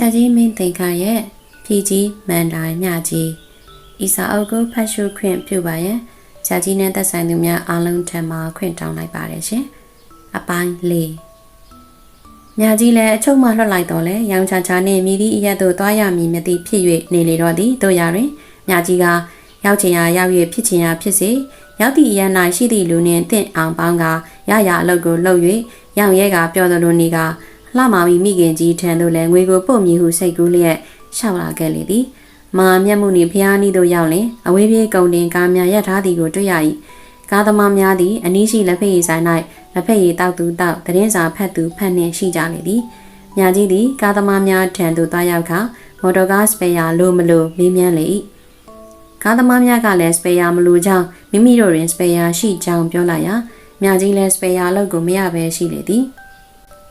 ရာကြီးမင်းသင်္ခါရဲ့ဖြည်ကြီးမန်တိုင်းမြကြီးဤစာအုပ်ကိုဖတ်ရှုခွင့်ပြုပါရန်ဆရာကြီးနဲ့သက်ဆိုင်သူများအားလုံးထံမှခွင့်တောင်းလိုက်ပါတယ်ရှင်အပိုင်းလေးမြကြီးလည်းအချုပ်မှလွှတ်လိုက်တော့လဲရောင်ချာချာနှင့်မိသည့်အရက်သို့သွားရမည်မသိဖြစ်၍နေလေတော့သည်တို့ရတွင်မြကြီးကရောက်ချင်ရာရောက်၍ဖြစ်ချင်ရာဖြစ်စေရောက်သည့်အရ၌ရှိသည့်လူနှင့်တင့်အောင်ပေါင်းကရရအလုပ်ကိုလုပ်၍ရောင်ရဲကပြောသလိုနေက လှမာပြီးမိခင်ကြီးထံသို့လည်းငွေကိုပို့မည်ဟုစိတ်ကူးလျက်ရှောက်လာခဲ့လေသည်မာမျက်မှုနှင့်ဖျားနီးသို့ရောက်လင်အဝေးပြေးကုန်တင်ကားများရပ်ထားသည်ကိုတွေ့ရ၏ကားသမားများသည်အနီးရှိလက်ဖက်ရည်ဆိုင်၌လက်ဖက်ရည်တောက်သူတောက်တရင်စာဖတ်သူဖတ်နှင့်ရှိကြလေသည်မြကြီးသည်ကားသမားများထံသို့သွားရောက်ခါမော်တော်ကားစပယ်ယာလိုမလိုမေးမြန်းလေ၏ကားသမားများကလည်းစပယ်ယာမလိုကြောင်းမိမိတို့တွင်စပယ်ယာရှိကြောင်းပြောလိုက်ရာမြကြီးလည်းစပယ်ယာလောက်ကိုမရဘဲရှိလေသည်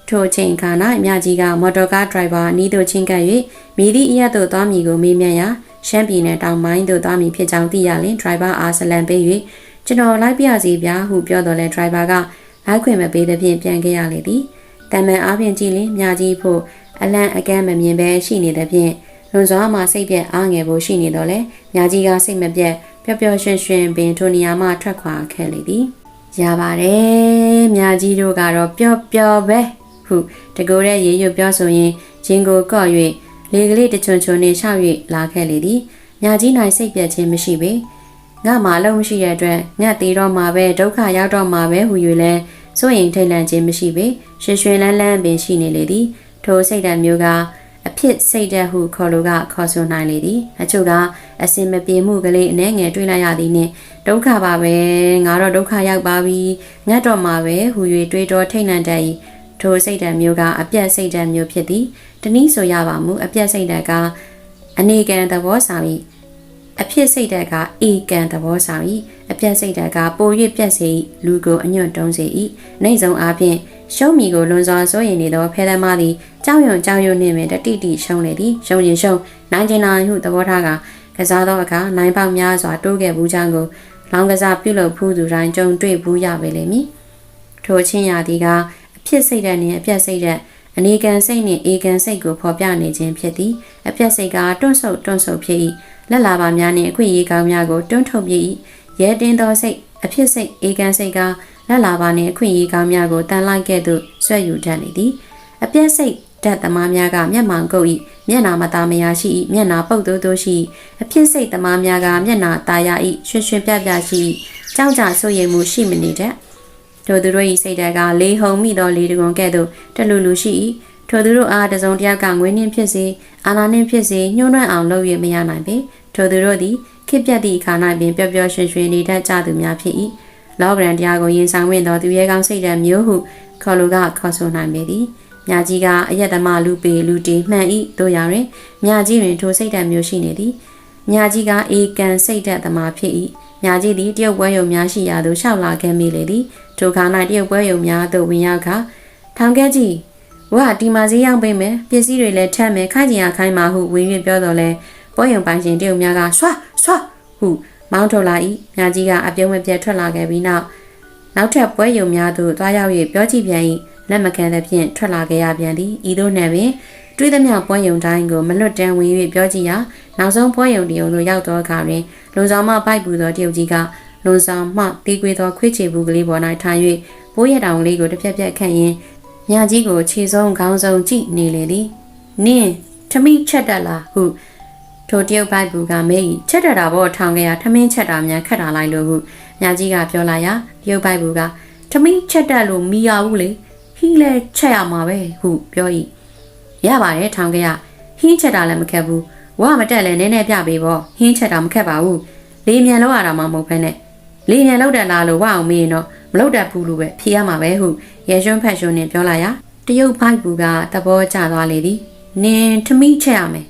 ထိုအချိန်ခါ၌မြကြီးကမော်တော်ကားဒရိုင်ဘာအနီးသို့ချင်းကပ်၍မိသည့်အရက်သို့သွားမည်ကိုမေးမြန်းရာရှမ်းပြည်နယ်တောင်ပိုင်းသို့သွားမည်ဖြစ်ကြောင်းသိရလင်ဒရိုင်ဘာအားဆလန်ပေး၍ကျွန်တော်လိုက်ပြစီဗျာဟုပြောတော်လဲဒရိုင်ဘာကလိုက်ခွင့်မပေးသဖြင့်ပြန်ခဲ့ရလေသည်တမန်အားဖြင့်ကြည့်လင်မြကြီးဖို့အလန့်အကန့်မမြင်ပဲရှိနေသဖြင့်လွန်စွာမှစိတ်ပြက်အားငယ်ဖို့ရှိနေတော့လဲမြကြီးကစိတ်မပြတ်ပျော်ပျော်ရွှင်ရွှင်ပင်ထိုနေရာမှထွက်ခွာခဲ့လေသည်ရပါတယ်မြကြီးတို့ကတော့ပျော့ပျော့ပဲ ဟုတကိုယ်ရဲ့ရေရွတ်ပြောဆိုရင်ရင်ကိုကော့၍လေကလေးတချွန်ချွန်နှင့်ရှောက်၍လာခဲ့လေသည်မြကြီးနိုင်စိတ်ပြက်ခြင်းမရှိပေငါမှအလုံးမရှိတဲ့အတွက်ငါသေးတော့မှာပဲဒုက္ခရောက်တော့မှာပဲဟူ၍လဲစိုးရင်ထိတ်လန့်ခြင်းမရှိပေရွှေရွှေလန်းလန်းပင်ရှိနေလေသည်ထိုစိတ်ဓာတ်မျိုးကအဖြစ်စိတ်ဓာတ်ဟုခေါ်လိုကခေါ်ဆိုနိုင်လေသည်အချို့ကအစင်မပြေမှုကလေးအနှဲငယ်တွေ့လိုက်ရသည်နှင့်ဒုက္ခပါပဲငါတော့ဒုက္ခရောက်ပါပြီငတ်တော့မှာပဲဟူ၍တွေးတောထိတ်လန့်တတ်၏ ထိုစိတ်ဓာတ်မျိုးကအပြတ်စိတ်ဓာတ်မျိုးဖြစ်သည်တနည်းဆိုရပါမူအပြတ်စိတ်ဓာတ်ကအနေကံသဘောဆောင်၏အဖြစ်စိတ်ဓာတ်ကအေကံသဘောဆောင်၏အပြတ်စိတ်ဓာတ်ကပို၍ပြတ်စေ၏လူကိုအညွတ်တုံးစေ၏နိုင်ဆုံးအားဖြင့်ရှုံးမီကိုလွန်စွာစိုးရင်နေသောဖဲသမားသည်ကြောင်ယွံကြောင်ယွံနှင့်ပင်တတိတိရှုံးလေသည်ရှုံးရင်ရှုံးနိုင်ကျင်နိုင်ဟုသဘောထားကကစားသောအခါနိုင်ပေါက်များစွာတိုးခဲ့ဘူးကြောင်းကိုလောင်ကစားပြုလုပ်ဖူးသူတိုင်းကြုံတွေ့ဘူးရပေလိမ့်မည်ထိုချင်းရာသည်ကအ ဖြစ်စိတ်ဓာတ်နှင့်အပြတ်စိတ်ဓာတ်အနေကံစိတ်နှင့်အေကံစိတ်ကိုဖော်ပြနေခြင်းဖြစ်သည်အပြတ်စိတ်ကတွန့်ဆုတ်တွန့်ဆုတ်ဖြစ်၏လက်လာပါများနှင့်အခွင့်အရေးကောင်းများကိုတွန်းထုတ်ပြ၏ရဲတင်းသောစိတ်အဖြစ်စိတ်အေကံစိတ်ကလက်လာပါနှင့်အခွင့်အရေးကောင်းများကိုတန်လိုက်ကဲ့သို့ဆွဲယူတတ်နေသည်အပြတ်စိတ်ဓာတ်သမားများကမျက်မှောင်ကုပ်၏မျက်နာမသားမယာရှိ၏မျက်နာပုတ်တိုးတိုးရှိ၏အဖြစ်စိတ်သမားများကမျက်နာตาရ၏ရွှင်ရွှင်ပြပြရှိ၏ကြောက်ကြဆိုရိမ်မှုရှိမနေတတ် ထိုသူတို့၏စိတ်ဓာတ်ကလေးဟုံမိသောလေတကွန်ကဲ့သို့တလူလူရှိ၏ထိုသူတို့အားတစုံတစ်ယောက်ကငွေနှင်းဖြစ်စေအာနာနှင်းဖြစ်စေညှိုးနှွမ်းအောင်လုပ်၍မရနိုင်ပေထိုသူတို့သည်ခစ်ပြတ်သည့်အခါ၌ပင်ပျော်ပျော်ရွှင်ရွှင်နေတတ်ကြသူများဖြစ်၏လောကရန်တရားကိုရင်ဆောင်ဝင်သောသူရဲကောင်းစိတ်ဓာတ်မျိုးဟုခေါ်လိုကခေါ်ဆိုနိုင်ပေသည်မြကြီးကအယက်သမားလူပေလူတီမှန်ဤတို့ရာတွင်မြကြီးတွင်ထိုစိတ်ဓာတ်မျိုးရှိနေသည်မြကြီးကအေကန်စိတ်ဓာတ်သမားဖြစ်၏ မြကြီးသည်တရုတ်ပွဲယုံများရှိရာသို့ရှောက်လာခဲ့မိလေသည်ထိုခါ၌တရုတ်ပွဲယုံများသို့ဝင်ရောက်ခါထောင်ကဲကြီးဝါဒီမာစည်းရောက်ပေးမယ်ပစ္စည်းတွေလည်းထမ်းမယ်ခိုင်းကြင်ရခိုင်းမှာဟုဝင်၍ပြောတော့လဲပွဲယုံပိုင်ရှင်တရုတ်များကဆွာဆွာဟုမောင်းထုတ်လာ၏မြကြီးကအပြုံးမပြတ်ထွက်လာခဲ့ပြီးနောက်နောက်ထပ်ပွဲယုံများသို့သွားရောက်၍ပြောကြည့်ပြန်၏လက်မခံသဖြင့်ထွက်လာခဲ့ရပြန်သည်ဤသို့နှင့်ပင်တွေးသမျှပွဲယုံတိုင်းကိုမလွတ်တမ်းဝင်၍ပြောကြည့်ရာနောက်ဆုံးပွဲယုံတရုံသို့ရောက်သောအခါတွင် လုံဆောင်မှပိုက်ပူသောတရုတ်ကြီးကလုံဆောင်မှတီးကွေးသောခွေးချေဘူးကလေးပေါ်၌ထား၍ပိုးရတောင်လေးကိုတစ်ပြက်ပြက်ခန့်ရင်းမြကြီးကိုခြေဆုံးခေါင်းဆုံးကြည့်နေလေသည်နင်းထမိချက်တက်လားဟုထိုတရုတ်ပိုက်ဘူးကမေး၏ချက်တက်တာပေါ့ထောင်ခဲ့ရထမင်းချက်တာများခတ်တာလိုက်လို့ဟုမြကြီးကပြောလာရာတရုတ်ပိုက်ဘူးကထမင်းချက်တက်လို့မီရဘူးလေဟီးလဲချက်ရမှာပဲဟုပြော၏ရပါတယ်ထောင်ခဲ့ရဟင်းချက်တာလည်းမခက်ဘူး ဝါမတက်လဲနည်းနည်းပြပေးပေါ့ဟင်းချက်တာမခက်ပါဘူးလေမြန်လောက်ရတာမှမဟုတ်ဖ ೇನೆ လေမြန်လောက်တယ်လားလို့ဝါအောင်မေးရင်တော့မလောက်တတ်ဘူးလို့ပဲဖြေရမှာပဲဟုရဲရွှန်းဖက်ရွှန်းနဲ့ပြောလာရာတရုတ်ဖိုက်ဘူးကသဘောကျသွားလေသည်နင်ထမိချက်ရမယ်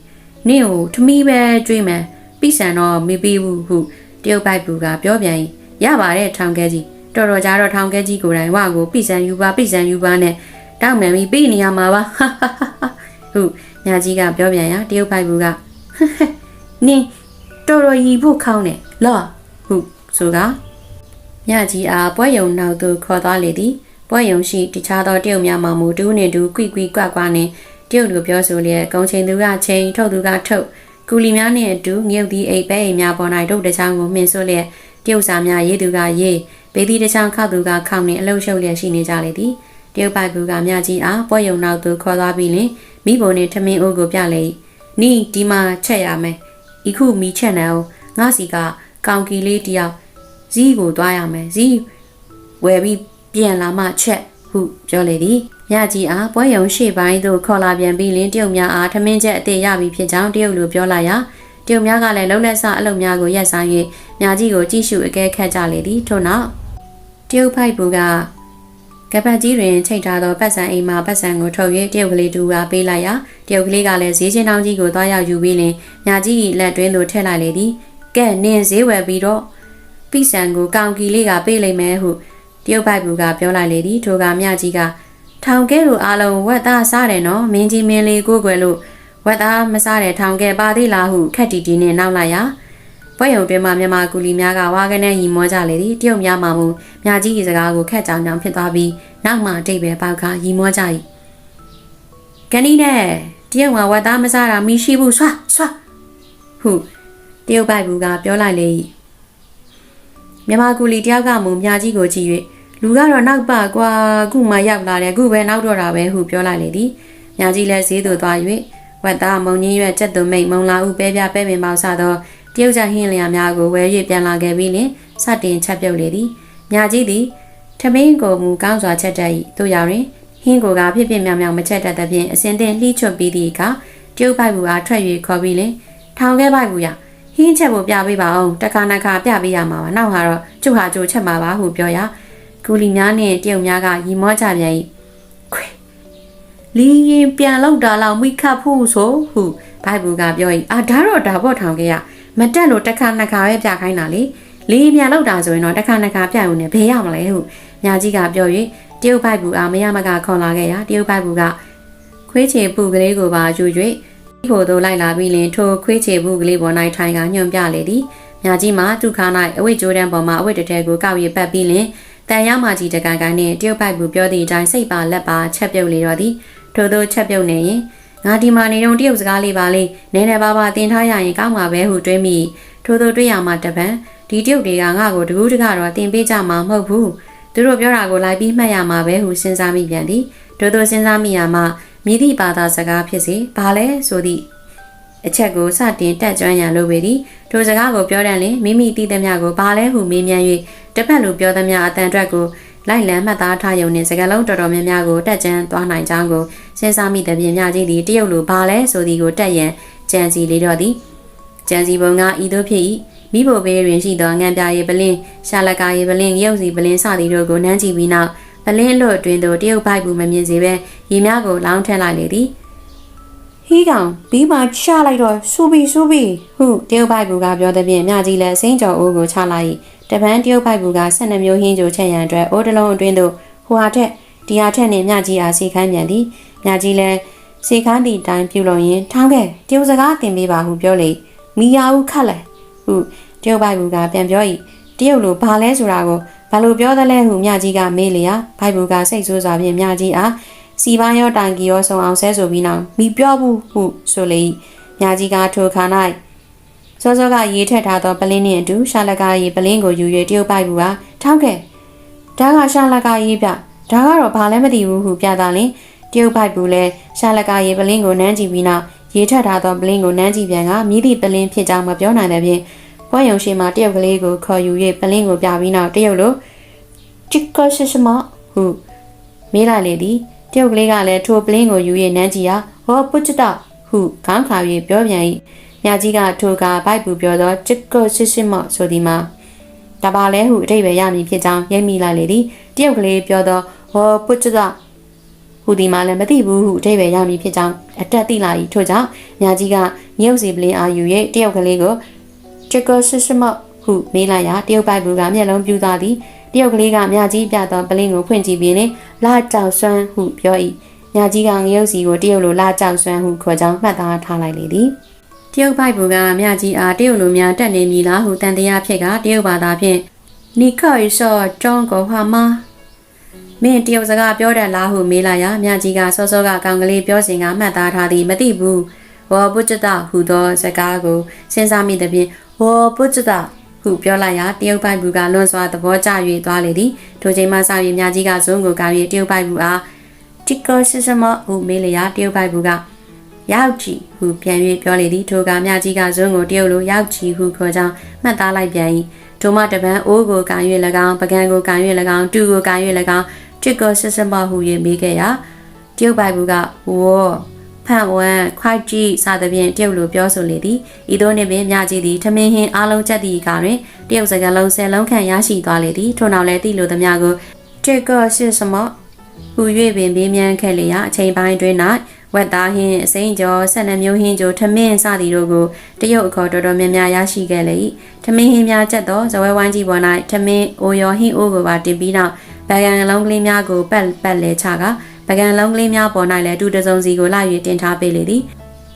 နင့်ကိုထမိပဲကြွေးမယ်ပြီးဆန်တော့မပြီးဘူးဟုတရုတ်ဖိုက်ဘူးကပြောပြန်၏ရပါတယ်ထောင်ခဲကြီးတော်တော်ကြတော့ထောင်ခဲကြီးကိုယ်တိုင်ဝါကိုပြီးဆန်ယူပါပြီးဆန်ယူပါနဲ့တောက်မှန်ပြီးပြီးနေရမှာပါဟုညာကြီးကပြောပြန်ရာတရုတ်ဖိုက်ဘူးက နင်တော်တော်ရီဖို့ခေါင်းနဲ့လော့ဟုဆိုကညကြီးအားပွဲယုံနောက်သို့ခေါ်သွားလေသည်ပွဲယုံရှိတခြားသောတရုတ်များမှမူတူးနှင့်တူကွိကွိကွကွနှင့်တရုတ်လိုပြောဆိုလျက်ကုံချိန်သူကချိန်ထုတ်သူကထုတ်ကူလီများနှင့်အတူငရုတ်သီးအိတ်ပဲအိမ်များပေါ်၌ဒုတ်တစ်ချောင်းကိုမှင်ဆွလျက်တရုတ်စာများရေးသူကရေးဘေးသီးတစ်ချောင်းခောက်သူကခောက်နှင့်အလုံးရှုပ်လျက်ရှိနေကြလေသည်တရုတ်ပိုက်ကူကမြကြီးအားပွဲယုံနောက်သို့ခေါ်သွားပြီးလင်မိဘနှင့်ထမင်းအိုးကိုပြလေ၏ နီးဒီမှာချက်ရမယ်ဤခုမီချက်နေအောင်ငါစီကကောင်ကီလေးတယောက်ဇီးကိုသွားရမယ်ဇီးဝယ်ပြီးပြန်လာမှချက်ဟုပြောလေသည်ညကြီးအားပွဲယုံရှေ့ပိုင်းသို့ခေါ်လာပြန်ပြီးလင်တရုတ်များအားထမင်းချက်အသေးရပြီဖြစ်ကြောင်းတရုတ်လူပြောလာရာတရုတ်များကလည်းလုံလက်ဆအလုပ်များကိုရက်ဆိုင်၍မြကြီးကိုကြည့်ရှုအကဲခတ်ကြလေသည်ထို့နောက်တရုတ်ဖိုက်ဘူးက ကပတ်ကြီးတွင်ချိတ်ထားသောပတ်စံအိမ်မှပတ်စံကိုထုတ်၍တရုတ်ကလေးတူကပေးလိုက်ရာတရုတ်ကလေးကလည်းဈေးချင်းတောင်းကြီးကိုသွားရောက်ယူပြီးလင်မြကြီး၏လက်တွင်းသို့ထည့်လိုက်လေသည်ကဲနင်းဈေးဝယ်ပြီးတော့ပိစံကိုကောင်ကီလေးကပေးလိုက်မယ်ဟုတရုတ်ဖိုက်ဘူးကပြောလိုက်လေသည်ထိုကမြကြီးကထောင်ကဲလိုအားလုံးဝက်သားစားတယ်နော်မင်းကြီးမင်းလေးကိုကွယ်လို့ဝက်သားမစားတဲ့ထောင်ကဲပါသေးလားဟုခက်တီတီနဲ့နောက်လိုက်ရာ ပွဲရုံတွင်မှမြန်မာကူလီများကဝါကနေရီမောကြလေသည်တရုတ်များမှမူမြကြီး၏စကားကိုခက်ကြောင်ကြောင်ဖြစ်သွားပြီးနောက်မှတိတ်ပဲပေါက်ကရီမောကြ၏ကနီနဲ့တရုတ်ကဝက်သားမစားတာမရှိဘူးဆွာဆွာဟုတရုတ်ပိုက်ဘူးကပြောလိုက်လေ၏မြန်မာကူလီတယောက်ကမူမြကြီးကိုကြည့်၍လူကတော့နောက်ပါကွာခုမှရောက်လာတယ်ခုပဲနောက်တော့တာပဲဟုပြောလိုက်လေသည်မြကြီးလည်းဈေးသို့သွား၍ဝက်သားမုံကြီးရွက်ချက်သွမိတ်မုံလာဥပဲပြပဲပင်ပေါစသော တရုတ်ကြဟင်းလျာများကိုဝဲ၍ပြန်လာခဲ့ပြီးလင်စတင်ချက်ပြုတ်လေသည်မြကြီးသည်ထမင်းကိုမူကောင်းစွာချက်တတ်၏တို့ရောက်ရင်ဟင်းကိုကဖြစ်ဖြစ်မြောင်မြောင်မချက်တတ်သဖြင့်အစင်တင်လှိချွတ်ပြီးသည့်အခါတရုတ်ပိုက်ဘူးအားထွက်၍ခေါ်ပြီးလင်ထောင်ခဲ့ပိုက်ဘူးရဟင်းချက်ဖို့ပြပေးပါအောင်တခါနခါပြပေးရမှာပါနောက်ဟာတော့ကျုပ်ဟာကြိုချက်မှာပါဟုပြောရာကူလီများနှင့်တရုတ်များကရီမောကြပြန်၏ခွေလီရင်ပြန်လောက်တာလောက်မိခတ်ဖို့ဆိုဟုဘိုက်ဘူးကပြော၏အာဒါတော့ဒါပေါ့ထောင်ခဲ့ရ မတက်လို့တစ်ခါနှစ်ခါပဲပြခိုင်းတာလေလေးပြန်လောက်တာဆိုရင်တော့တစ်ခါနှစ်ခါပြရုံနဲ့ဘယ်ရမလဲဟုညာကြီးကပြော၍တရုတ်ဘိုက်ဘူးအားမရမကခေါ်လာခဲ့ရာတရုတ်ဘိုက်ဘူးကခွေးချေပူကလေးကိုပါယူ၍ဖို့တို့လိုက်လာပြီးလင်ထိုခွေးချေပူကလေးပေါ်၌ထိုင်ကညွန်ပြလေသည်ညာကြီးမှာဒုက္ခ၌အဝိတ်ကြိုးတန်းပေါ်မှာအဝိတ်တထဲကိုကောက်ရပတ်ပြီးလင်တန်ရမကြီးတကန်ကန်နဲ့တရုတ်ပိုက်ဘူးပြောသည့်အတိုင်းစိတ်ပါလက်ပါချက်ပြုတ်လေတော့သည်ထို့သောချက်ပြုတ်နေရင် ငါဒီမှာနေတော့တရုတ်စကားလေးပါလေးနည်းနည်းပါးပါတင်ထားရရင်ကောင်းမှာပဲဟုတွေးမိထို့သောတွေးရမှာတပံဒီတရုတ်တွေကငါ့ကိုတကူးတကတော့တင်ပေးကြမှာမဟုတ်ဘူးသူတို့ပြောတာကိုလိုက်ပြီးမှတ်ရမှာပဲဟုစဉ်းစားမိပြန်သည်ထို့သောစဉ်းစားမိရမှာမြည်သည့်ဘာသာစကားဖြစ်စေဘာလဲဆိုသည့်အချက်ကိုစတင်တက်ကြွရန်လိုပေသည်ထိုစကားကိုပြောတဲ့လင်မိမိသိသမျှကိုဘာလဲဟုမေးမြန်း၍တစ်ဖက်လူပြောသမျှအတန်အတွက်ကို လိုက်လံမှတ်သားထားရုံနဲ့စကားလုံးတော်တော်များများကိုတက်ကြမ်းသွားနိုင်ကြောင်းကိုစဉ်းစားမိတဲ့ပြင်မြကြီးသည်တရုတ်လူဘာလဲဆိုသည်ကိုတက်ရန်ကြံစီလေတော့သည်ကြံစီပုံကဤသို့ဖြစ်၏မိဖို့ဘေးတွင်ရှိသောငံပြရေပလင်းရှာလကာရေပလင်းရုပ်စီပလင်းစသည်တို့ကိုနမ်းကြည့်ပြီးနောက်ပလင်းလွတ်တွင်သို့တရုတ်ပိုက်ဘူးမမြင်စေဘဲရေများကိုလောင်းထက်လိုက်လေသည်ဟီးကောင်ပြီးမှချလိုက်တော့စူပီစူပီဟုတရုတ်ပိုက်ဘူးကပြောတဲ့ပြင်မြကြီးလည်းစိမ့်ကြော်အိုးကိုချလိုက် တပန်းတရုတ်ပိုက်ဘူးက12မျိုးဟင်းကြိုချက်ရန်အတွက်အိုးတလုံးအတွင်းသို့ဟိုဟာထက်ဒီဟာထက်နှင့်မြကြီးအားစီခိုင်းပြန်သည်မြကြီးလည်းစီခိုင်းသည့်အတိုင်းပြုလုပ်ရင်းထောင်းခဲ့တရုတ်စကားတင်ပေးပါဟုပြောလေမိယာဦးခတ်လဲဟုတရုတ်ပိုက်ဘူးကပြန်ပြော၏တရုတ်လိုဘာလဲဆိုတာကိုဘာလို့ပြောသလဲဟုမြကြီးကမေးလျာဘိုက်ဘူးကစိတ်ဆိုးစွာဖြင့်မြကြီးအားစီပန်းရောတိုင်ကီရောဆုံအောင်ဆဲဆိုပြီးနောက်မိပြောဘူးဟုဆိုလေ၏မြကြီးကထိုခါ၌ စောစောကရေးထက်ထားသောပလင်းနှင့်အတူရှာလကာရေးပလင်းကိုယူ၍တရုတ်ပိုက်ဘူးကထောက်ခဲ့ဒါကရှာလကာရေးပြဒါကတော့ဘာလဲမသိဘူးဟုပြတာလင်တရုတ်ပိုက်ဘူးလည်းရှာလကာရေးပလင်းကိုနမ်းကြည့်ပြီးနောက်ရေးထက်ထားသောပလင်းကိုနမ်းကြည့်ပြန်ကမြည်သည့်ပလင်းဖြစ်ကြောင်းမပြောနိုင်တဲ့ဖြင့်ပွဲရုံရှိမှတရုတ်ကလေးကိုခေါ်ယူ၍ပလင်းကိုပြပြီးနောက်တရုတ်လိုချစ်ကရှိရှမဟုမေးလိုက်လေသည်တရုတ်ကလေးကလည်းထိုပလင်းကိုယူ၍နမ်းကြည့်ရာဟောပုချတဟုခေါင်းခါ၍ပြောပြန်၏ မြကြီးကထိုကဘိုက်ပူပြောသောချစ်ကရှိရှမဆိုသည်မှာဒါပါလဲဟုအထိပ္ပယ်ရမည်ဖြစ်ကြောင်းရိပ်မိလိုက်လေသည်တရုတ်ကလေးပြောသောဟောပုချတဟူဒီမှာလည်းမသိဘူးဟုအထိပ္ပယ်ရမည်ဖြစ်ကြောင်းအတက်သိလာ၏ထို့ကြောင့်မြကြီးကမြုပ်စီပလင်းအားယူ၍တရုတ်ကလေးကိုချစ်ကရှိရှမဟုမေးလိုက်ရာတရုတ်ဘိုက်ဘူးကမျက်လုံးပြူသွားသည်တရုတ်ကလေးကမြကြီးပြသောပလင်းကိုဖွင့်ကြည့်ပြီးလင်လာကြောက်ဆွမ်းဟုပြော၏မြကြီးကငရုတ်စီကိုတရုတ်လိုလာကြောက်ဆွမ်းဟုခေါ်ကြောင်းမှတ်သားထားလိုက်လေသည် တရုတ်ဘိုက်ဘူးကမြကြီးအားတရုတ်လိုများတက်နေမည်လားဟုတန်တရားဖြစ်ကတရုတ်ဘာသာဖြင့်နီခော်ဆောကျောင်းကိုဟာမမင်းတရုတ်စကားပြောတတ်လားဟုမေးလိုက်ရာမြကြီးကစောစောကကောင်ကလေးပြောစဉ်ကမှတ်သားထားသည်မသိဘူးဝေါ်ပုချတဟူသောစကားကိုစဉ်းစားမိသည်ဖြင့်ဝေါ်ပုချတဟုပြောလိုက်ရာတရုတ်ပိုက်ဘူးကလွန်စွာသဘောကျ၍သွားလေသည်ထိုချိန်မှစ၍မြကြီးကဇုံးကိုကောက်၍တရုတ်ပိုက်ဘူးအားတီကောစစ်စမဟုမေးလျာတရုတ်ပိုက်ဘူးက ရောက်ကြည့်ဟုပြန်၍ပြောလေသည်ထိုကမြကြီးကဇုံးကိုတရုတ်လိုရောက်ကြည့်ဟုခေါ်ကြောင်းမှတ်သားလိုက်ပြန်၏ထိုမှတပန်းအိုးကိုကန်၍၎င်းပကံကိုကန်၍၎င်းတူကိုကန်၍၎င်းတစ်ကောစစ်စမဟု၍မေးခဲ့ရာတရုတ်ပိုက်ဘူးကဝေါ်ဖန်ဝမ်ခွိုက်ကြီးစသဖြင့်တရုတ်လိုပြောဆိုလေသည်ဤသို့နှင့်ပင်မြကြီးသည်ထမင်းဟင်းအားလုံးချက်သည့်အခါတွင်တရုတ်စကားလုံးဆယ်လုံးခန့်ရရှိသွားလေသည်ထို့နောက်လည်းတိလိုသမျှကိုတစ်ကောစစ်စမဟူ၍ပင်မေးမြန်းခဲ့လျာအချိန်ပိုင်းတွင်၌ ဝက်သားဟင်းအစိမ်းကြောဆက်နှမျိုးဟင်းကြိုထမင်းစသည်တို့ကိုတရုတ်အခေါ်တော်တော်များများရရှိခဲ့လေ၏ထမင်းဟင်းများချက်သောဇဝဲဝိုင်းကြီးပေါ်၌ထမင်းအိုရောဟင်းအိုးကိုပါတင်ပြီးနောက်ဗဂန်လုံးကလေးများကိုပတ်ပတ်လဲချကဗဂန်လုံးကလေးများပေါ်၌လည်းတူတစုံစီကိုလာ၍တင်ထားပေးလေသည်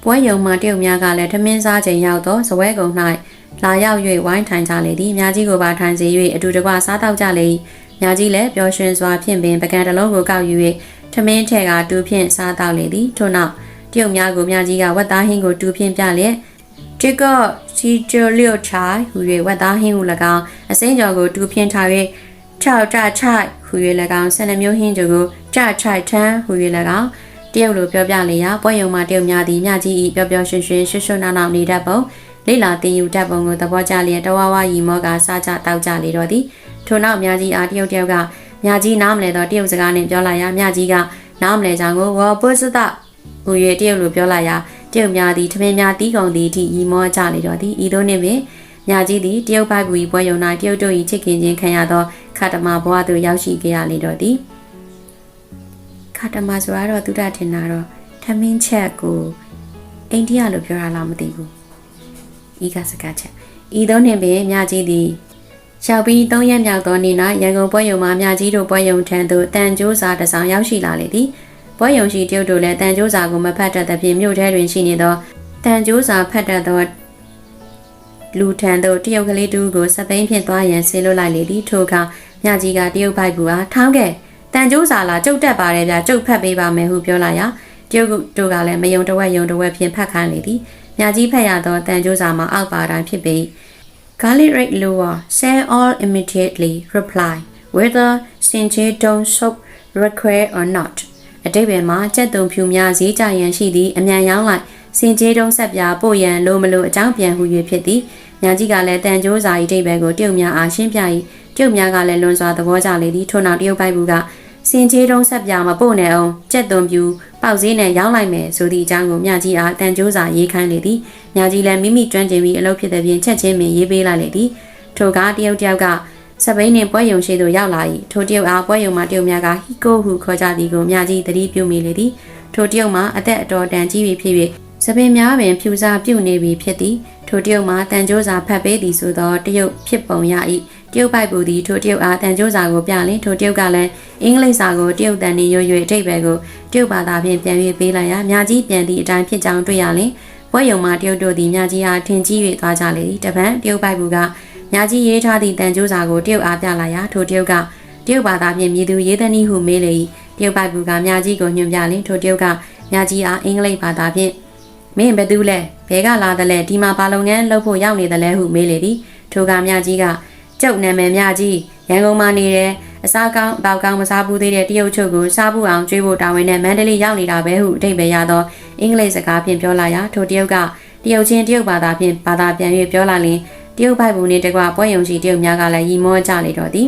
ပွဲယုံမှတရုတ်များကလည်းထမင်းစားချိန်ရောက်သောဇဝဲကုံ၌လာရောက်၍ဝိုင်းထိုင်ကြလေသည်မြကြီးကိုပါထိုင်စေ၍အတူတကွစားတော့ကြလေ၏မြကြီးလည်းပျော်ရွှင်စွာဖြင့်ပင်ပကံတစ်လုံးကိုကောက်ယူ၍ ထမင်းထဲကတူဖြင့်စားတော့လေသည်ထို့နောက်တရုတ်များကိုမြကြီးကဝက်သားဟင်းကိုတူဖြင့်ပြလျက်တစ်ကစီကျလျော့ချိုင်ဟူ၍ဝက်သားဟင်းဟု၎င်းအစိမ်းကြော်ကိုတူဖြင့်ထား၍ချောက်ကြချိုက်ဟူ၍၎င်းဆယ်နှမျိုးဟင်းကြိုကိုကြချိုက်ထန်းဟူ၍၎င်းတရုတ်လိုပြောပြလေရာပွဲယုံမှာတရုတ်များသည်မြကြီး၏ပျော်ပျော်ရွှင်ရွှင်ရွှွှွနှောင်းနှောင်းနေတတ်ပုံလိလာတင်ယူတတ်ပုံကိုသဘောကျလျက်တဝါဝါရီမောကစားကြတောက်ကြလေတော့သည်ထို့နောက်မြကြီးအားတရုတ်တယောက်က မြကြီးနားမလဲတော့တရုတ်စကားနဲ့ပြောလိုက်ရာမြကြီးကနားမလဲကြောင်ကိုဝေါ်ပုစဒဟူ၍တရုတ်လိုပြောလိုက်ရာတရုတ်များသည်ထမင်းများတီးကုန်သည်အထိရီမောကြလေတော့သည်ဤသို့နှင့်ပင်မြကြီးသည်တရုတ်ဘိုက်ဘူးပွဲယုံ၌တရုတ်တို့၏ချစ်ခင်ခြင်းခံရသောခတမဘဝသို့ရောက်ရှိခဲ့ရလေတော့သည်ခတမဆိုတော့သူတထင်တာတော့ထမင်းချက်ကိုအိန္ဒိယလို့ပြောရလားမသိဘူးဤကစကားချက်ဤသို့နှင့်ပင်မြကြီးသည် ရှောက်ပြီး၃ရက်မြောက်သောနေ့၌ရန်ကုန်ပွဲယုံမှာမြကြီးတို့ပွဲယုံထံသို့တန်ကြိုးစာတစ်စောင်ရောက်ရှိလာလေသည်ပွဲယုံရှိတရုတ်တို့လည်းတန်ကြိုးစာကိုမဖတ်တတ်သဖြင့်မြို့ထဲတွင်ရှိနေသောတန်ကြိုးစာဖတ်တတ်သောလူထံသို့တရုတ်ကလေးတူကိုစပိန်ဖြင့်သွားရန်ဆေးလွတ်လိုက်လေသည်ထိုအခါမြကြီးကတရုတ်ဖိုက်ကူအားထောင်းခဲ့တန်ကြိုးစာလာကျုပ်တက်ပါတယ်ဗျာကျုပ်ဖတ်ပေးပါမယ်ဟုပြောလိုက်ရာတရုတ်တို့ကလည်းမယုံတဝက်ယုံတဝက်ဖြင့်ဖတ်ခိုင်းလေသည်မြကြီးဖတ်ရသောတန်ကြိုးစာမှာအောက်ပါတိုင်းဖြစ်ပြီး Garlic rate lower sell all immediately reply whether sinche don't soap require or not အတိတ်ဘယ်မှာကြက်တုံဖြူများဈေးကြရန်ရှိသည့်အမြန်ရောင်းလိုက်စင်ကြေးတုံးဆက်ပြပို့ရန်လိုမလိုအကြောင်းပြန်ဟူ၍ဖြစ်သည်ညာကြီးကလည်းတန်ကြိုးစာ၏တိတ်ဘဲကိုတရုတ်များအားရှင်းပြ၏တရုတ်များကလည်းလွန်စွာသဘောကျလေသည်ထို့နောက်တရုတ်ပိုက်ဘူးက စင်ကြေးတုံးဆက်ပြမပို့နဲ့အောင်ကြက်တုံဖြူပေါက်ဈေးနဲ့ရောင်းလိုက်မယ်ဆိုသည့်အကြောင်းကိုမြကြီးအားတန်ကြိုးစာရေးခိုင်းလေသည်မြကြီးလည်းမိမိကျွမ်းကျင်ပြီးအလုပ်ဖြစ်တဲ့ပြင်ချက်ချင်းပင်ရေးပေးလိုက်လေသည်ထိုကတရုတ်တယောက်ကစပိန်နှင့်ပွဲယုံရှိသို့ရောက်လာ၏ထိုတရုတ်အားပွဲယုံမှတရုတ်များကဟီကိုဟုခေါ်ကြသည်ကိုမြကြီးသတိပြုမိလေသည်ထိုတရုတ်မှာအသက်အတော်တန်ကြီးပြီဖြစ်၍ စပင်များပင်ဖြူစာပြုတ်နေပြီဖြစ်သည်ထိုတရုတ်မှာတန်ကြိုးစာဖတ်ပေးသည်ဆိုသောတရုတ်ဖြစ်ပုံရ၏တရုတ်ပိုက်ပူသည်ထိုတရုတ်အားတန်ကြိုးစာကိုပြလင်ထိုတရုတ်ကလည်းအင်္ဂလိပ်စာကိုတရုတ်တန်နေရွရွအထိပ်ပဲကိုတရုတ်ဘာသာဖြင့်ပြန်၍ပေးလိုက်ရာမြကြီးပြန်သည့်အတိုင်းဖြစ်ကြောင်းတွေ့ရလင်ပွဲယုံမှာတရုတ်တို့သည်မြကြီးအားထင်ကြီး၍သွားကြလေသည်တပံတရုတ်ပိုက်ပူကမြကြီးရေးထားသည့်တန်ကြိုးစာကိုတရုတ်အားပြလာရာထိုတရုတ်ကတရုတ်ဘာသာဖြင့်မြည်သူရေးသည်နည်းဟုမေးလေ၏တရုတ်ပိုက်ပူကမြကြီးကိုညွှန်ပြလင်ထိုတရုတ်ကမြကြီးအားအင်္ဂလိပ်ဘာသာဖြင့် မင်းဘယ်သူလဲဘဲကလာတယ်လဲဒီမှာဘာလုပ်ငန်းလုပ်ဖို့ရောက်နေတယ်လဲဟုမေးလေသည်ထိုကမြကြီးကကျုပ်နာမည်မြကြီးရန်ကုန်မှာနေတယ်အစားကောင်းအပေါကောင်းမစားဘူးသေးတဲ့တရုတ်ချုပ်ကိုစားဖို့အောင်ကြွေးဖို့တာဝန်နဲ့မန္တလေးရောက်နေတာပဲဟုအတိတ်ပဲရသောအင်္ဂလိပ်စကားဖြင့်ပြောလာရာထိုတရုတ်ကတရုတ်ချင်းတရုတ်ဘာသာဖြင့်ဘာသာပြန်၍ပြောလာလင်တရုတ်ပိုက်ဘူးနှင့်တကွပွဲယုံရှိတရုတ်များကလည်းရီမောကြလေတော့သည်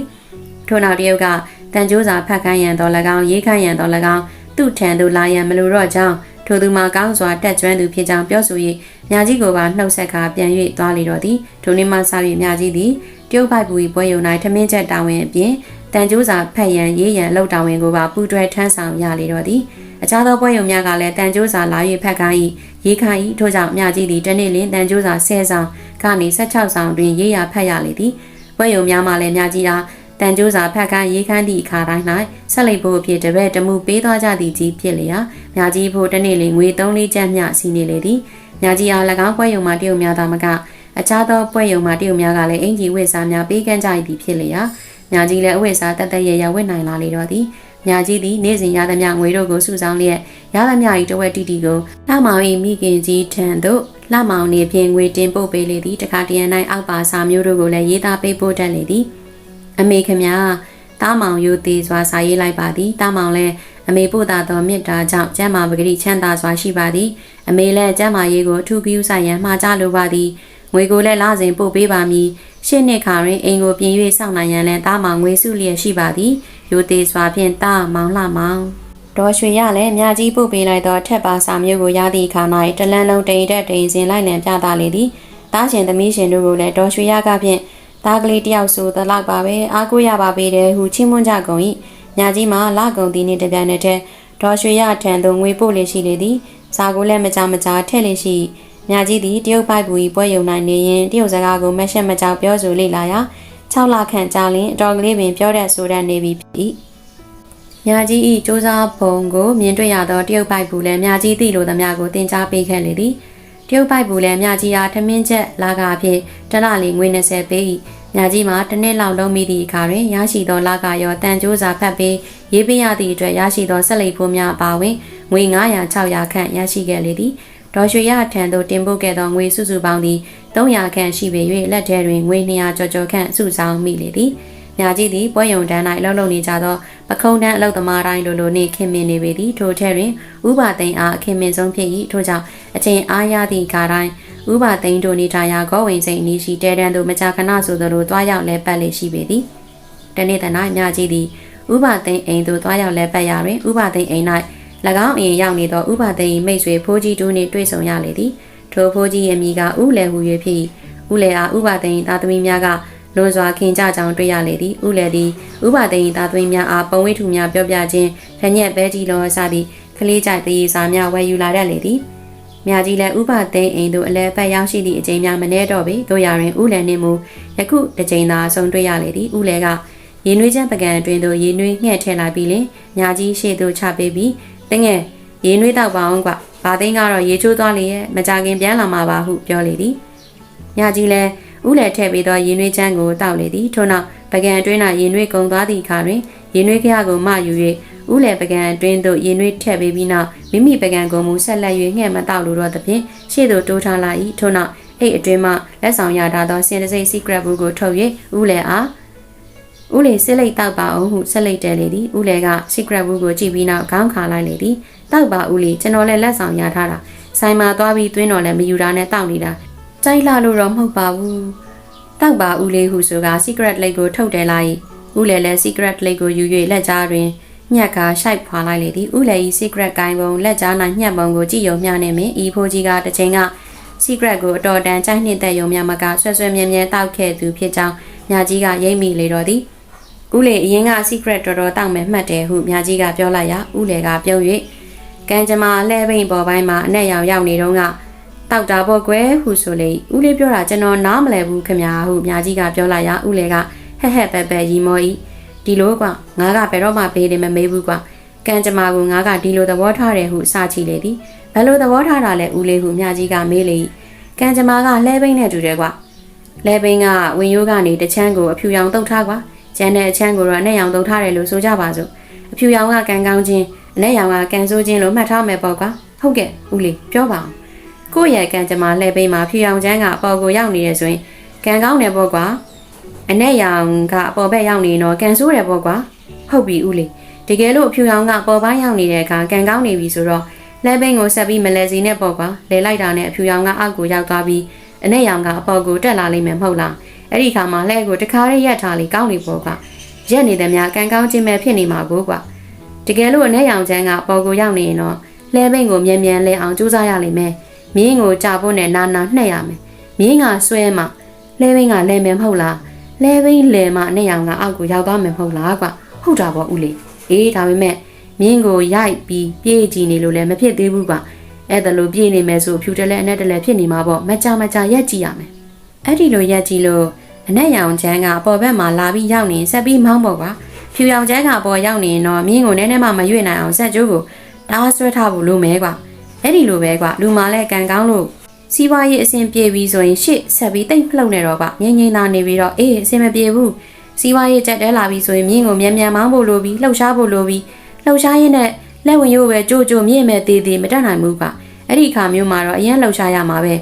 ထို့နောက်တရုတ်ကတန်ကြိုးစာဖတ်ခိုင်းရန်တော်၎င်းရေးခိုင်းရန်တော်၎င်းသူ့ထံသို့လာရန်မလိုတော့ကြောင်း ထိုသူမှာကောင်းစွာတက်ကျွမ်းသူဖြစ်ကြောင်းပြောဆို၍မြကြီးကိုပါနှုတ်ဆက်ကာပြန်၍သွားလေတော့သည်ထိုနေ့မှစ၍မြကြီးသည်တရုတ်ပိုက်ဘူး၏ပွဲယုံ၌ထမင်းချက်တာဝန်အပြင်တန်ကြိုးစာဖတ်ရန်ရေးရန်လှုပ်တာဝန်ကိုပါပူးတွဲထမ်းဆောင်ရလေတော့သည်အခြားသောပွဲယုံများကလည်းတန်ကြိုးစာလာ၍ဖတ်ခိုင်း၏ရေးခိုင်း၏ထို့ကြောင့်မြကြီးသည်တနေ့လင်တန်ကြိုးစာ10ဆောင်ကနေ16ဆောင်တွင်ရေးရဖတ်ရလေသည်ပွဲယုံများမှလည်းမြကြီးအား တန်ကြိုးစာဖတ်ခန်းရေးခန်းသည့်အခါတိုင်း၌ဆက်လက်ဖို့အဖြစ်တပည့်တမှုပေးသွားကြသည်ကြီးဖြစ်လျာမြကြီးဖို့တနေ့လင်ငွေ3လေးကျပ်မျှစီနေလေသည်မြကြီးအား၎င်းပွဲယုံမှာတရုတ်များသာမကအခြားသောပွဲယုံမှာတရုတ်များကလည်းအင်ကြီးဝိစားများပေးကမ်းကြသည်ဖြစ်လျာမြကြီးလည်းအဝိစားတတ်တတ်ရရဝတ်နိုင်လာလေတော့သည်ညာကြီးသည်နေ့စဉ်ရသမျှငွေတို့ကိုစုဆောင်းလျက်ရသမျှ၏တဝက်တီတီကိုလှမောင်၏မိခင်ကြီးထံသို့လှမောင်နေဖြင့်ငွေတင်ပို့ပေးလေသည်တခါတရံ၌အောက်ပါစာမျိုးတို့ကိုလည်းရေးသားပေးပို့တတ်လေသည် အမေခမတားမောင်ယူသေးစွာစာရေးလိုက်ပါသည်တားမောင်လည်းအမေပို့တာသောမေတ္တာကြောင့်ကျမ်းမာပဂတိချမ်းသာစွာရှိပါသည်အမေလည်းကျမ်းမာရေးကိုအထူးပြုဆိုင်ရန်မှာကြားလိုပါသည်ငွေကိုလည်းလစဉ်ပို့ပေးပါမည်ရှင်းနှစ်ခါတွင်အိမ်ကိုပြင်၍စောင့်နိုင်ရန်လည်းတားမောင်ငွေစုလျက်ရှိပါသည်ယူသေးစွာဖြင့်တားမောင်လှမောင်ဒေါ်ရွှေရလည်းမြကြီးပို့ပေးလိုက်သောထက်ပါစာမျိုးကိုရသည့်အခါ၌တလန်းလုံးတိမ်တက်တိမ်စင်လိုက်လံပြသလေသည်တားရှင်သမီးရှင်တို့ကိုလည်းဒေါ်ရွှေရကဖြင့် သားကလေးတယောက်ဆိုသလောက်ပါပဲအားကိုးရပါပေတယ်ဟုချင်းမွန်းကြကုန်၏ညာကြီးမှာလကုံသည်နှင့်တပြိုင်နက်တည်းဒေါ်ရွှေရထံသို့ငွေပို့လေရှိလေသည်ဇာကိုလည်းမကြမကြာထည့်လေရှိညာကြီးသည်တရုတ်ပိုက်ပူ၏ပွဲယုံနိုင်နေရင်တရုတ်စကားကိုမရှက်မကြောက်ပြောဆိုလေလာရာ6လခန့်ကြာလင်အတော်ကလေးပင်ပြောတတ်ဆိုတတ်နေပြီဖြစ်၏ညာကြီး၏စူးစမ်းပုံကိုမြင်တွေ့ရသောတရုတ်ပိုက်ပူလည်းညာကြီးသိလိုသမျှကိုတင် जा ပေးခဲ့လေသည် တရုတ်ပိုက်ပူလည်းမြကြီးအားထမင်းချက်လာကာဖြင့်တလလီငွေ20ပေး၏မြကြီးမှာတစ်နှစ်လောက်လုံးမိသည့်အခါတွင်ရရှိသောလာကရောတန်ကြိုးစာဖတ်ပေးရေးပေးရသည့်အတွက်ရရှိသောဆက်လက်ဖို့များအပါဝင်ငွေ900 600ခန့်ရရှိခဲ့လေသည်ဒေါ်ရွှေရထံသို့တင်ပို့ခဲ့သောငွေစုစုပေါင်းသည်300ခန့်ရှိပေ၍လက်ထဲတွင်ငွေ200ကျော်ကျော်ခန့်စုဆောင်းမိလေသည်။ မြကြီးသည်ပွဲရုံတန်း၌လှုပ်လှုပ်နေကြသောပခုံးတန်းအလုတ်သမားတိုင်းလိုလိုနှင့်ခင်မင်နေပေသည်ထိုထဲတွင်ဥပသိန်းအားအခင်မင်ဆုံးဖြစ်၏ထို့ကြောင့်အချိန်အားရသည့်အခါတိုင်းဥပသိန်းတို့နေထိုင်ရာဂောဝင်စိန်အနီးရှိတဲတန်းသို့မကြာခဏဆိုသလိုတွားရောက်လဲပတ်လေရှိပေသည်။တနေ့တနေ့မြကြီးသည်ဥပသိန်းအိမ်သို့တွားရောက်လဲပတ်ရာတွင်ဥပသိန်းအိမ်၌၎င်းအိမ်ရောက်နေသောဥပသိန်းမိတ်ဆွေဖိုးကြီးတို့နှင့်တွေ့ဆုံရလေသည်ထိုဖိုးကြီးရဲ့မိကဥလဲဟူ၍ဖြစ်ဥလဲအားဥပသိန်းသားသမီးများက လွန်စွာခင်ကြကြောင်တွေ့ရလေသည်ဥလဲသည်ဥပသိန်းသားသမီးများအားပုံဝိထုများပြောပြခြင်းခညက်ပဲကြီးလောစသည်ကလေးကြိုက်သေးစာများဝယ်ယူလာတတ်လေသည်မြကြီးလည်းဥပသိန်းအိမ်သို့အလဲပတ်ရောက်ရှိသည့်အချိန်များမနှဲတော့ပေတို့ရရင်ဥလဲနှင့်မူယခုတစ်ချိန်သာဆုံတွေ့ရလေသည်ဥလဲကရေနွေးချမ်းပကံအတွင်းသို့ရေနွေးငှဲ့ထည့်လိုက်ပြီးလင်ညာကြီးရှေ့သို့ချပေးပြီးတငယ်ရေနွေးတော့ပါအောင်ကွာဘာသိန်းကတော့ရေချိုးသွားလေရဲ့မကြခင်ပြန်လာမှာပါဟုပြောလေသည်ညာကြီးလည်း ဥလဲထည့်ပြီးသောရေနွေးချမ်းကိုတောက်လေသည်ထို့နောက်ပကံအတွင်း၌ရေနွေးကုံသွားသည့်အခါတွင်ရေနွေးခရကိုမယူ၍ဥလဲပကံအတွင်းသို့ရေနွေးထည့်ပေးပြီးနောက်မိမိပကံကိုမူဆက်လက်၍ငှဲ့မတောက်လိုတော့သဖြင့်ရှေ့သို့တိုးထားလာ၏ထို့နောက်အိတ်အတွင်းမှလက်ဆောင်ရထားသောစင်တစိတ် secret book ကိုထုတ်၍ဥလဲအားဦးလေစစ်လိတ်တောက်ပါအောင်ဟုဆက်လိတ်တဲလေသည်ဦးလေက secret book ကိုကြည့်ပြီးနောက်ခေါင်းခါလိုက်လေသည်တောက်ပါဦးလေကျွန်တော်လည်းလက်ဆောင်ရထားတာဆိုင်မှာသွားပြီးသွင်းတော်လည်းမယူတာနဲ့တောက်နေတာ ကြိုက်လာလို့တော့မဟုတ်ပါဘူးတောက်ပါဦးလေဟုဆိုက secret လိတ်ကိုထုတ်တယ်လိုက်ဦးလေလည်း secret လိတ်ကိုယူ၍လက်ကြားတွင်ညက်ကရှိုက်ဖွာလိုက်လေသည်ဦးလေ၏ secret ကိုင်းပုံလက်ကြား၌ညှက်ပုံကိုကြည့်ယုံမျှနေမင်းဤဖိုးကြီးကတစ်ချိန်က secret ကိုအတော်တန်ကြိုက်နှစ်သက်ယုံများမကဆွဲဆွဲမြဲမြဲတောက်ခဲ့သူဖြစ်ကြောင်းမြကြီးကရိပ်မိလေတော့သည်ဦးလေအရင်က secret တော်တော်တောက်မယ်မှတ်တယ်ဟုမြကြီးကပြောလိုက်ရာဦးလေကပြုံး၍ကံကြမ္မာလှဲပိန်ပေါ်ပိုင်းမှာအနက်ရောင်ရောက်နေတော့က တောက်တာပေါ့ကွယ်ဟုဆိုလေဦးလေးပြောတာကျွန်တော်နားမလဲဘူးခင်ဗျာဟုမြကြီးကပြောလိုက်ရာဦးလေကဟက်ဟက်ပဲပဲရီမောဤဒီလိုကွာငါကဘယ်တော့မှပေးတယ်မမေးဘူးကွာကံကြမ္မာကငါကဒီလိုသဘောထားတယ်ဟုစချီလေသည်ဘယ်လိုသဘောထားတာလဲဦးလေးဟုမြကြီးကမေးလေကံကြမ္မာကလှဲပိန်နဲ့တူတယ်ကွာလဲပိန်ကဝင်ရိုးကနေတချမ်းကိုအဖြူရောင်တုတ်ထားကွာကျန်တဲ့အချမ်းကိုတော့အနဲ့ရောင်တုတ်ထားတယ်လို့ဆိုကြပါစို့အဖြူရောင်ကကံကောင်းခြင်းအနဲ့ရောင်ကကံဆိုးခြင်းလို့မှတ်ထားမယ်ပေါ့ကွာဟုတ်ကဲ့ဦးလေးပြောပါအောင် ကိုယ့်ရဲ့ကံကြမ္မာလှဲပိန်မှာဖြူရောင်ချမ်းကအပေါ်ကိုရောက်နေရဆိုရင်ကံကောင်းတယ်ပေါ့ကွာအနဲ့ရောင်ကအပေါ်ဘက်ရောက်နေတော့ကံဆိုးတယ်ပေါ့ကွာဟုတ်ပြီဦးလေးတကယ်လို့အဖြူရောင်ကပေါ်ပိုင်းရောက်နေတဲ့အခါကံကောင်းနေပြီဆိုတော့လဲပိန်ကိုဆက်ပြီးမလဲစီနဲ့ပေါ့ကွာလဲလိုက်တာနဲ့အဖြူရောင်ကအောက်ကိုရောက်သွားပြီးအနဲ့ရောင်ကအပေါ်ကိုတက်လာလိမ့်မယ်မဟုတ်လားအဲ့ဒီခါမှာလှဲကိုတခါရဲရက်ထားလေကောင်းနေပေါ့ကွာရက်နေသည်များကံကောင်းခြင်းပဲဖြစ်နေမှာကိုကွာတကယ်လို့အနေရောင်ချမ်းကပေါ်ကိုရောက်နေရင်တော့လှဲပိန်ကိုမြန်မြန်လဲအောင်ကြိုးစားရလိမ့်မယ် မြင်းကိုကြာဖို့နဲ့နာနာနှက်ရမယ်မြင်းကဆွဲမှလှဲပိန်ကလဲမယ်မဟုတ်လားလဲပိန်လဲမှအနေရောင်ကအောက်ကိုရောက်သွားမယ်မဟုတ်လားကွာဟုတ်တာပေါ့ဦးလေးအေးဒါပေမဲ့မြင်းကိုရိုက်ပြီးပြေးကြည့်နေလို့လည်းမဖြစ်သေးဘူးကွာအဲ့ဒါလိုပြေးနေမယ်ဆိုဖြူတလဲအနဲ့တလဲဖြစ်နေမှာပေါ့မကြမကြရက်ကြည့်ရမယ်အဲ့ဒီလိုရက်ကြည့်လို့အနက်ရောင်ချမ်းကအပေါ်ဘက်မှာလာပြီးရောက်နေဆက်ပြီးမောင်းပေါ်ကွာဖြူရောင်ချမ်းကအပေါ်ရောက်နေရင်တော့မြင်းကိုနည်းနည်းမှမရွေ့နိုင်အောင်ဆက်ကြိုးကိုတားဆွဲထားဖို့လိုမဲကွာ အဲ့ဒီလိုပဲကွာလူမာလဲကန်ကောင်းလို့စီးပွားရေးအဆင်ပြေပြီဆိုရင်ရှေ့ဆက်ပြီးတိတ်ဖလှုပ်နေတော့ကွာငိမ့်ငိမ့်သားနေပြီးတော့အေးအဆင်မပြေဘူးစီးပွားရေးကြက်တဲလာပြီဆိုရင်မြင်းကိုမြန်မြန်မောင်းဖို့လိုပြီးလှုပ်ရှားဖို့လိုပြီးလှုပ်ရှားရင်းနဲ့လက်ဝင်ရိုးပဲကြိုကြိုမြင့်မဲ့သေးသေးမတတ်နိုင်ဘူးကအဲ့ဒီခါမျိုးမှာတော့အရင်လှုပ်ရှားရမှာပဲ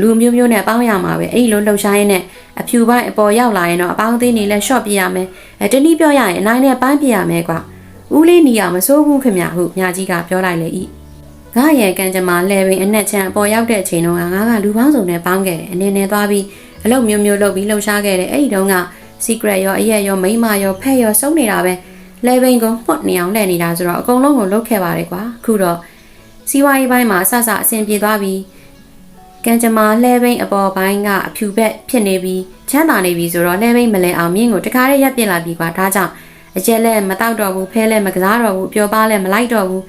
လူမျိုးမျိုးနဲ့ပေါင်းရမှာပဲအဲ့ဒီလိုလှုပ်ရှားရင်းနဲ့အဖြူပိုင်းအပေါ်ရောက်လာရင်တော့အပေါင်းအသင်းတွေလည်းရှော့ပြရမယ်အဲတနည်းပြောရရင်အနိုင်နဲ့ပန်းပြရမယ်ကွာဦးလေးနီအောင်မစိုးဘူးခင်ဗျဟုမြကြီးကပြောလိုက်လေဤ ငါရဲ့ကံကြမ္မာလဲပင်အနက်ချမ်းအပေါ်ရောက်တဲ့အချိန်တော့ငါကလူပေါင်းစုံနဲ့ပေါင်းခဲ့တယ်အနေနဲ့သွားပြီးအလုပ်မျိုးမျိုးလုပ်ပြီးလှုပ်ရှားခဲ့တယ်အဲ့ဒီတုန်းက secret ရောအရက်ရောမိန်းမရောဖက်ရောစုံနေတာပဲလဲပင်ကိုမှုတ်နေအောင်လှည့်နေတာဆိုတော့အကုန်လုံးကိုလုတ်ခဲ့ပါတယ်ကွာအခုတော့စီးပွားရေးပိုင်းမှာဆဆအဆင်ပြေသွားပြီးကံကြမ္မာလှဲဘိန်းအပေါ်ပိုင်းကအဖြူဘက်ဖြစ်နေပြီးချမ်းသာနေပြီဆိုတော့လှဲဘိန်းမလဲအောင်မြင့်ကိုတခါတည်းရပ်ပြစ်လာပြီကွာဒါကြောင့်အကျက်လက်မတောက်တော့ဘူးဖဲလက်မကစားတော့ဘူးပျော်ပါလဲမလိုက်တော့ဘူး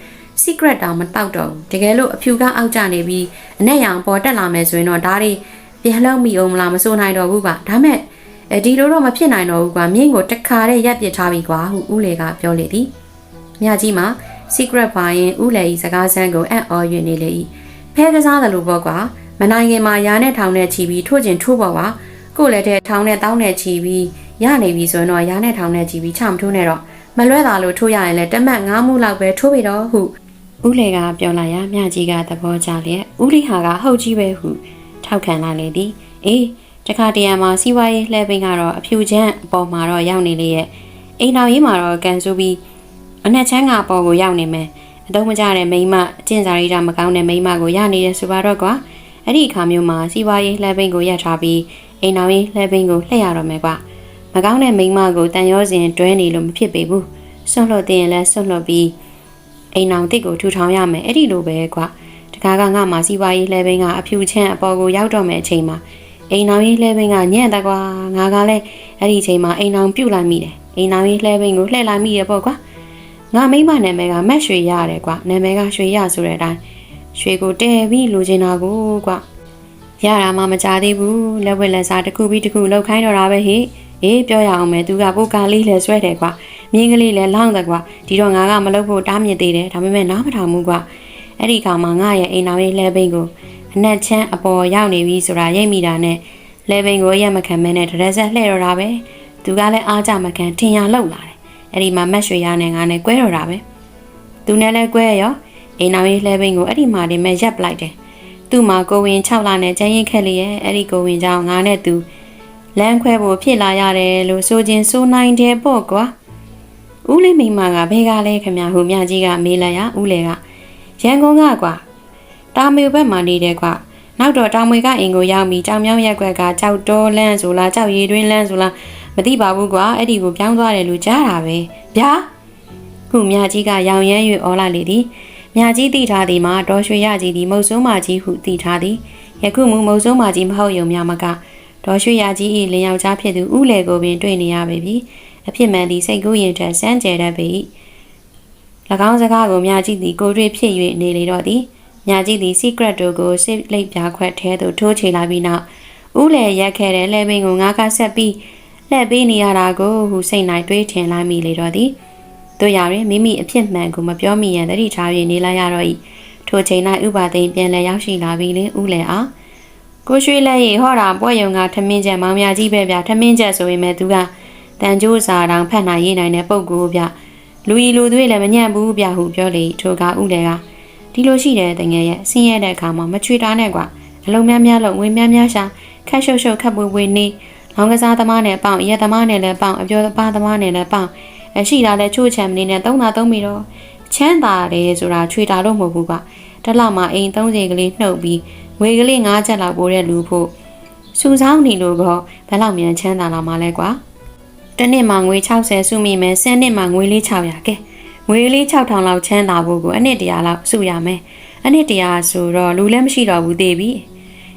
secret တောင်မတောက်တော့ဘူးတကယ်လို့အဖြူကအောက်ကျနေပြီးအနက်ရောင်ပေါ်တက်လာမယ်ဆိုရင်တော့ဒါတွေပြန်လောက်မိအောင်မလားမစိုးနိုင်တော့ဘူးပါဒါမဲ့အဲဒီလိုတော့မဖြစ်နိုင်တော့ဘူးကွာမြင့်ကိုတခါတည်းရပ်ပစ်ထားပြီကွာဟုဦးလေကပြောလေသည်မြကြီးမှာ secret ပါရင်ဦးလေဤစကားစမ်းကိုအံ့ဩ၍နေလေ၏ဖဲကစားတယ်လို့ပေါ့ကွာမနိုင်ခင်မှာရာနဲ့ထောင်နဲ့ချီပြီးထို့ကျင်ထိုးပေါ့ကွာကို့လည်းတဲ့ထောင်နဲ့တောင်းနဲ့ချီပြီးရနေပြီဆိုရင်တော့ရာနဲ့ထောင်နဲ့ချီပြီးချမထိုးနဲ့တော့မလွဲတာလို့ထိုးရရင်လည်းတမတ်ငါးမှုလောက်ပဲထိုးပြီတော့ဟု ဦးလေကပြောလိုက်ရမြကြီးကသဘောကျလျက်ဦးလိဟာကဟုတ်ကြီးပဲဟုထောက်ခံလိုက်လေသည်အေးတခါတရံမှာစီးပွားရေးလှည့်ပင်းကတော့အဖြူချမ်းအပေါ်မှာတော့ရောက်နေလေရဲ့အိမ်တော်ကြီးမှာတော့ကန်ဆိုပြီးအနက်ချမ်းကအပေါ်ကိုရောက်နေမယ်အတော့မကြတဲ့မိန်းမအကျင့်စာရိတာမကောင်းတဲ့မိန်းမကိုရနေတယ်ဆိုပါတော့ကွာအဲ့ဒီအခါမျိုးမှာစီးပွားရေးလှည့်ပင်းကိုရပ်ထားပြီးအိမ်တော်ကြီးလှည့်ပင်းကိုလှည့်ရတော့မယ်ကွာမကောင်းတဲ့မိန်းမကိုတန်ရောစဉ်တွဲနေလို့မဖြစ်ပေဘူးဆွန့်လွတ်တင်ရင်လည်းဆွန့်လွတ်ပြီး အိမ်အောင်တစ်ကိုထူထောင်ရမယ်အဲ့ဒီလိုပဲကွာတကားကငါမှစီးပွားရေးလှည့်ပင်းကအဖြူချမ်းအပေါ်ကိုရောက်တော့မယ်အချိန်မှာအိမ်အောင်ရေးလှည့်ပင်းကညံ့တကွာငါကလည်းအဲ့ဒီအချိန်မှာအိမ်အောင်ပြုတ်လိုက်မိတယ်အိမ်အောင်ရေးလှည့်ပင်းကိုလှည့်လိုက်မိရပေါ့ကွာငါမိမနာမည်ကမက်ရွှေရတယ်ကွာနာမည်ကရွှေရဆိုတဲ့အတိုင်းရွှေကိုတဲပြီးလိုချင်တာကိုကွာရတာမှမကြသေးဘူးလက်ဝက်လက်စားတစ်ခုပြီးတစ်ခုလောက်ခိုင်းတော့တာပဲဟိ အေးပြောရအောင်မယ်သူကပိုကားလေးလဲဆွဲတယ်ကွာမြင်းကလေးလဲလောင်းတယ်ကွာဒီတော့ငါကမလုပ်ဖို့တားမြစ်သေးတယ်ဒါပေမဲ့နားမထောင်ဘူးကွာအဲ့ဒီခါမှာငါရဲ့အိမ်တော်ရေးလဲပိန်ကိုအနက်ချမ်းအပေါ်ရောက်နေပြီဆိုတာရိပ်မိတာနဲ့လဲပိန်ကိုရက်မခံမဲနဲ့တရက်ဆက်လှည့်တော့တာပဲသူကလည်းအားကြမခံထင်ရလောက်လာတယ်အဲ့ဒီမှာမက်ရွှေရနဲ့ငါနဲ့ကွဲတော့တာပဲသူနဲ့လည်းကွဲရောအိမ်တော်ရေးလဲပိန်ကိုအဲ့ဒီမှာနေမဲ့ရက်ပလိုက်တယ်သူ့မှာကိုဝင်6လနဲ့ကျန်းရင်ခက်လျက်အဲ့ဒီကိုဝင်ကြောင့်ငါနဲ့သူ လမ်းခွဲဖို့ဖြစ်လာရတယ်လို့ဆိုခြင်းဆိုနိုင်တယ်ပေါ့ကွာဦးလေးမိမကဘဲကလဲခမဟုမြကြီးကမေးလိုက်ရဦးလေကရန်ကုန်ကကွာတာမေဘက်မှာနေတယ်ကွာနောက်တော့တောင်မွေကအိမ်ကိုရောက်ပြီးကြောင်မြောင်းရက်ွက်ကကြောက်တော်လန်းဆိုလားကြောက်ရည်တွင်းလန်းဆိုလားမသိပါဘူးကွာအဲ့ဒီကိုပြောင်းသွားတယ်လို့ကြားတာပဲဗျာခုမြကြီးကရောင်ရမ်း၍អော်လာလေသည်မြကြီးတိထားသည်မှာဒေါ်ရွှေရကြီးသည်မုတ်ဆိုးမကြီးဟုတိထားသည်ယခုမူမုတ်ဆိုးမကြီးမဟုတ်ယုံများမက ဒေါ်ရွှေရကြီး၏လင်ယောက်ျားဖြစ်သူဥလေကိုပင်တွေ့နေရပေပြီအဖြစ်မှန်သည်စိတ်ကူးရင်ထက်စမ်းကြဲတတ်ပေ၏၎င်းစကားကိုမြကြည့်သည်ကိုတွေ့ဖြစ်၍နေလေတော့သည်မြကြည့်သည် secret တို့ကိုစစ်လိပ်ပြားခွက်ထဲသို့ထိုးချလာပြီးနောက်ဥလေရက်ခဲ့တဲ့လဲပင်ကိုငါကဆက်ပြီးလှည့်ပေးနေရတာကိုဟုစိတ်၌တွေးထင်လိုက်မိလေတော့သည်တို့ရရင်မိမိအဖြစ်မှန်ကိုမပြောမိရန်တတိထား၍နေလိုက်ရတော့၏ထိုချိန်၌ဥပါသိန်ပြန်လည်ရောက်ရှိလာပြီးလင်းဥလေအား ကိုရွှေလက်ရဟောတာပွဲယုံကထမင်းချက်မောင်မြကြီးပဲဗျထမင်းချက်ဆိုရင်မဲ့သူကတန်ကြိုးစာတောင်ဖတ်နိုင်ရေးနိုင်တဲ့ပုံကိုဗျလူဤလူသွေးလည်းမညံ့ဘူးဗျဟုပြောလေထိုကဥလေကဒီလိုရှိတဲ့တငယ်ရဲ့ဆင်းရဲတဲ့အခါမှာမချွေတားနဲ့ကွာအလုံးများများလုံးဝင်များများရှာခက်ရှုပ်ရှုပ်ခက်ပွေပွေနေလောင်ကစားသမားနဲ့ပေါင်ရက်သမားနဲ့လည်းပေါင်အပြောပါသမားနဲ့လည်းပေါင်အရှိတာလည်းချို့ချံမနေနဲ့သုံးတာသုံးပြီးတော့ချမ်းသာတယ်ဆိုတာချွေတာလို့မဟုတ်ဘူးကွာတလမှာအိမ်30ကလေးနှုတ်ပြီး ငွေကလေး9ချက်လောက်ပိုးတဲ့လူဖို့စူဆောင်းနေလို့တော့ဘယ်လောက်မြန်ချမ်းသာလာမှာလဲကွာတစ်နှစ်မှာငွေ60စုမိမယ်10နှစ်မှာငွေလေး600ကဲငွေလေး6000လောက်ချမ်းသာဖို့ကိုအနှစ်တရာလောက်စုရမယ်အနှစ်တရာဆိုတော့လူလည်းမရှိတော့ဘူးသေးပြီ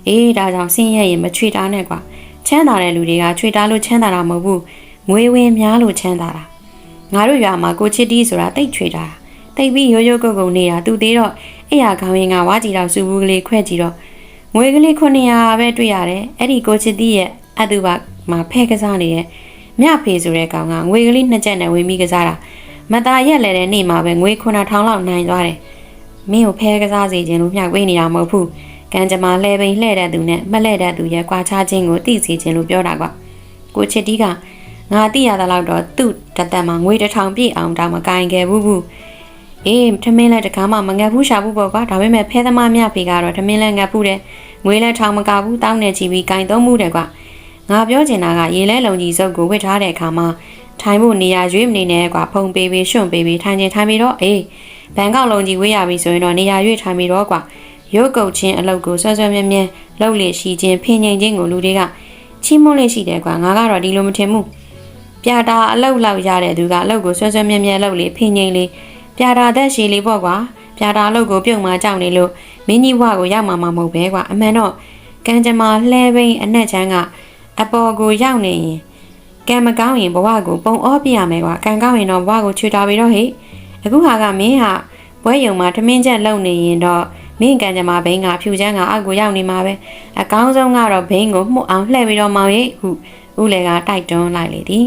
အေးဒါကြောင့်ဆင်းရဲရင်မချွေတားနဲ့ကွာချမ်းသာတဲ့လူတွေကချွေတားလို့ချမ်းသာတာမဟုတ်ဘူးငွေဝင်များလို့ချမ်းသာတာငါတို့ရွာမှာကိုချစ်တီးဆိုတာတိတ်ချွေတာတိတ်ပြီးရိုးရိုးကုတ်ကုတ်နေတာသူသေးတော့ အဲ့ရခေါင်းရင်ကဝါကြီးတော့စူဘူးကလေးခွဲကြည့်တော့ငွေကလေး900ပဲတွေ့ရတယ်အဲ့ဒီကိုချစ်တီးရဲ့အတူပါမှာဖဲကစားနေတဲ့မြဖေဆိုတဲ့ကောင်ကငွေကလေးနှစ်ချက်နဲ့ဝင်ပြီးကစားတာမသားရက်လဲတဲ့နေ့မှာပဲငွေ9000လောက်နိုင်သွားတယ်မင်းကိုဖဲကစားစေခြင်းလို့မျှဝေးနေတာမဟုတ်ဘူးကံကြမ္မာလှဲပိန်လှဲ့တဲ့သူနဲ့မလှဲ့တဲ့သူရဲ့ကွာခြားခြင်းကိုသိစေခြင်းလို့ပြောတာကွာကိုချစ်တီးကငါသိရသလောက်တော့သူ့တသက်မှာငွေတစ်ထောင်ပြည့်အောင်တောင်မကင်ခဲ့ဘူးဘူး အေးထမင်းလည်းတကားမှမငတ်ဘူးရှာဘူးပေါ့ကွာဒါပေမဲ့ဖဲသမားမြဖေကတော့ထမင်းလည်းငတ်ဘူးတယ်ငွေလည်းထောင်မကဘူးတောင်းနေချီပြီးကင်သုံးမှုတယ်ကွာငါပြောချင်တာကရေလဲလုံကြီးစုပ်ကိုဝစ်ထားတဲ့အခါမှာထိုင်ဖို့နေရာရွေးမနေနဲ့ကွာဖုံပေးပေးရွှွန့်ပေးပေးထိုင်ချင်ထိုင်ပြီးတော့အေးဘန်ကောက်လုံကြီးဝေးရပြီဆိုရင်တော့နေရာရွေးထိုင်ပြီးတော့ကွာရုပ်ကုတ်ချင်းအလုပ်ကိုဆွဲဆွဲမြဲမြဲလှုပ်လေရှိချင်းဖင်ငိန်ချင်းကိုလူတွေကချီးမွမ်းလေးရှိတယ်ကွာငါကတော့ဒီလိုမထင်ဘူးပြာတာအလောက်လောက်ရတဲ့သူကအလောက်ကိုဆွဲဆွဲမြဲမြဲလောက်လေဖိငိမ့်လေး ပြာတာသက်ရှည်လေးပေါ့ကွာပြာတာအလောက်ကိုပြုတ်မှကြောက်နေလို့မင်းကြီးဝကိုရောက်မှာမမဟုတ်ပဲကွာအမှန်တော့ကံကြမ္မာလှဲပိန်အနက်ချမ်းကအပေါ်ကိုရောက်နေရင်ကံမကောင်းရင်ဘဝကိုပုံအောပြရမယ်ကွာကံကောင်းရင်တော့ဘဝကိုချွေတာပြီးတော့ဟေ့အခုဟာကမင်းဟာပွဲယုံမှာထမင်းချက်လုံနေရင်တော့မင်းကံကြမ္မာဘိန်းကဖြူချမ်းကအောက်ကိုရောက်နေမှာပဲအကောင်းဆုံးကတော့ဘိန်းကိုမှုတ်အောင်လှည့်ပြီးတော့မောင်ရိပ်ဟုဦးလေကတိုက်တွန်းလိုက်လေသည်